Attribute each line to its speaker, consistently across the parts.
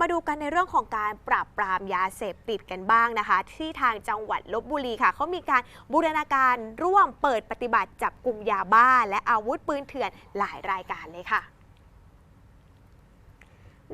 Speaker 1: มาดูกันในเรื่องของการปราบปรามยาเสพติดกันบ้างนะคะ ที่ทางจังหวัดลบบุรีค่ะเขามีการบูรณาการร่วมเปิดปฏิบัติจับกลุ่มยาบ้า และอาวุธปืนเถื่อนหลายรายการเลยค่ะ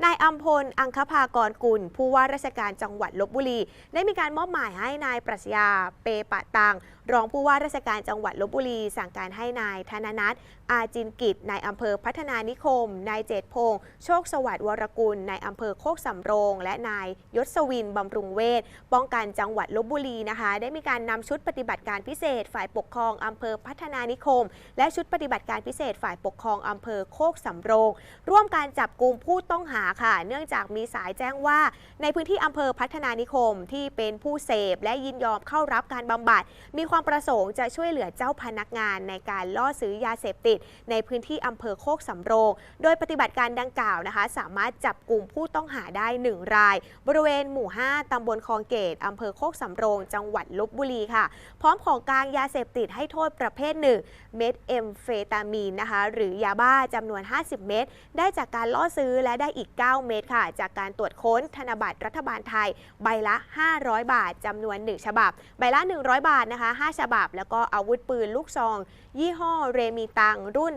Speaker 1: นายอัมพล อังคภากรกุล ผู้ว่าราชการจังหวัดลบบุรี ได้มีการมอบหมายให้นายปรัชญาเปปะตัง รองผู้ว่าราชการจังหวัดลบบุรี สั่งการให้นายธนนัทอาจินกิจนายอำเภอพัฒนานิคม นายเจตพงษ์โชคสวัสดิ์วรกุลนายอำเภอโคกสำโรง และนายยศวินบำรุงเวทป้องกันจังหวัดลบบุรีนะคะ ได้มีการนำชุดปฏิบัติการพิเศษ ฝ่ายปกครองอำเภอพัฒนานิคม และชุดปฏิบัติการพิเศษ ฝ่ายปกครองอำเภอโคกสำโรง ร่วมการจับกลุ่มผู้ต้องหาค่ะ เนื่องจากมีสายแจ้งว่า ในพื้นที่อำเภอพัฒนานิคมที่เป็นผู้เสพและยินยอมเข้ารับการบำบัดมีความประสงค์จะช่วยเหลือเจ้าพนักงานในการล่อซื้อยาเสพติด ในพื้นที่อำเภอโคกสำโรง โดยปฏิบัติการดังกล่าวนะคะ สามารถจับกลุ่มผู้ต้องหาได้ 1 ราย บริเวณหมู่ 5 ตำบลคลองเกตอำเภอโคกสำโรง จังหวัดลบบุรีค่ะ พร้อมของกลางยาเสพติดให้โทษประเภทหนึ่งเม็ดเอมเฟตามีนนะคะ หรือยาบ้าจำนวน 50 เม็ดได้จากการล่อซื้อและได้อีก 9 เม็ดค่ะ จากการตรวจค้นธนบัตรรัฐบาลไทย ใบละ 500 บาทจำนวน 1 ฉบับ ใบละ 100 บาทนะคะ5 ฉบับ แล้วก็อาวุธปืนลูกซอง ยี่ห้อเรมีตังรุ่น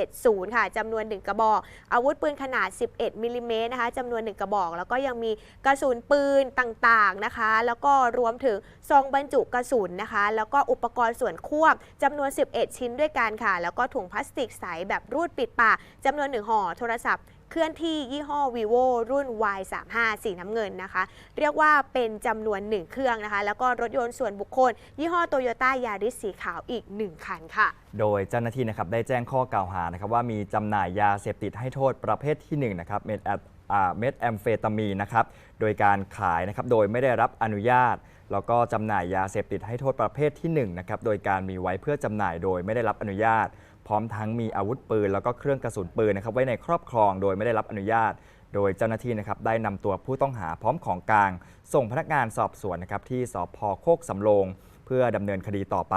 Speaker 1: 870 ค่ะจำนวน 1 กระบอก อาวุธปืนขนาด 11มิลลิเมตรนะคะจำนวน 1 กระบอก แล้วก็ยังมีกระสุนปืนต่างๆนะคะ แล้วก็รวมถึงซองบรรจุกระสุนนะคะ แล้วก็อุปกรณ์ส่วนควบจำนวน 11 ชิ้นด้วยกันค่ะ แล้วก็ถุงพลาสติกใสแบบรูดปิดปากจำนวน 1 ห่อโทรศัพท์ เคลื่อนที่ยี่ห้อ vivo รุ่น Y35 สีน้ำเงินนะคะ เรียกว่าเป็นจำนวน 1 เครื่องนะคะ แล้วก็รถยนต์ส่วนบุคคล ยี่ห้อโตโยต้ายาริสสีขาวอีก 1 คันค่ะ
Speaker 2: โดยเจ้าหน้าที่นะครับได้แจ้งข้อกล่าวหานะครับว่ามีจำหน่ายยาเสพติดให้โทษประเภทที่1นะครับเม็ดแอมเม็ดแอมเฟตามีนนะครับโดยการขายนะครับโดยไม่ได้รับอนุญาตแล้วก็จำหน่ายยาเสพติดให้โทษประเภทที่1นะครับ โดยการมีไว้เพื่อจำหน่ายโดยไม่ได้รับอนุญาต ร้อมทั้งมีอาวุธปืน แล้วก็เครื่องกระสุนปืนนะครับไว้ในครอบครองโดยไม่ได้รับอนุญาต โดยเจ้าหน้าที่นะครับได้นำตัวผู้ต้องหาพร้อมของกลาง ส่งพนักงานสอบสวนนะครับที่สพโคกสำโรงเพื่อดำเนินคดีต่อไป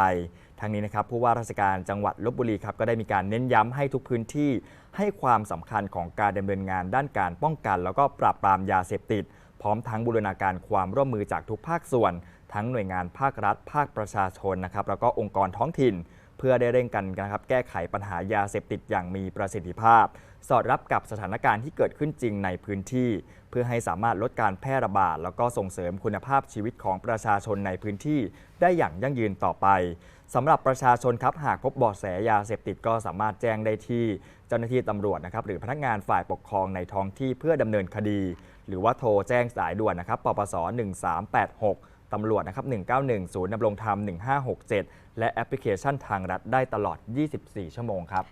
Speaker 2: ทั้งนี้นะครับผู้ว่าราชการจังหวัดลบบุรีครับก็ได้มีการเน้นย้ำให้ทุกพื้นที่ ให้ความสำคัญของการดำเนินงานด้านการป้องกัน แล้วก็ปราบปรามยาเสพติด พร้อมทั้งบูรณาการความร่วมมือจากทุกภาคส่วน ทั้งหน่วยงานภาครัฐ ภาคประชาชนนะครับแล้วก็องค์กรท้องถิ่น เพื่อได้เร่งกันนะครับแก้ไขปัญหายาเสพติดอย่างมีประสิทธิภาพ สอดรับกับสถานการณ์ที่เกิดขึ้นจริงในพื้นที่ เพื่อให้สามารถลดการแพร่ระบาด แล้วก็ส่งเสริมคุณภาพชีวิตของประชาชนในพื้นที่ ได้อย่างยั่งยืนต่อไปสำหรับประชาชนครับหากพบเบาะแสยาเสพติดก็สามารถแจ้งได้ที่เจ้าหน้าที่ตำรวจนะครับหรือพนักงานฝ่ายปกครองในท้องที่เพื่อดำเนินคดี หรือว่าโทรแจ้งสายด่วนนะครับปปส 1386 ตำรวจนะครับ 191 ศูนย์ดำรงธรรม 1567 และแอปพลิเคชันทางรัฐได้ตลอด 24 ชั่วโมงครับ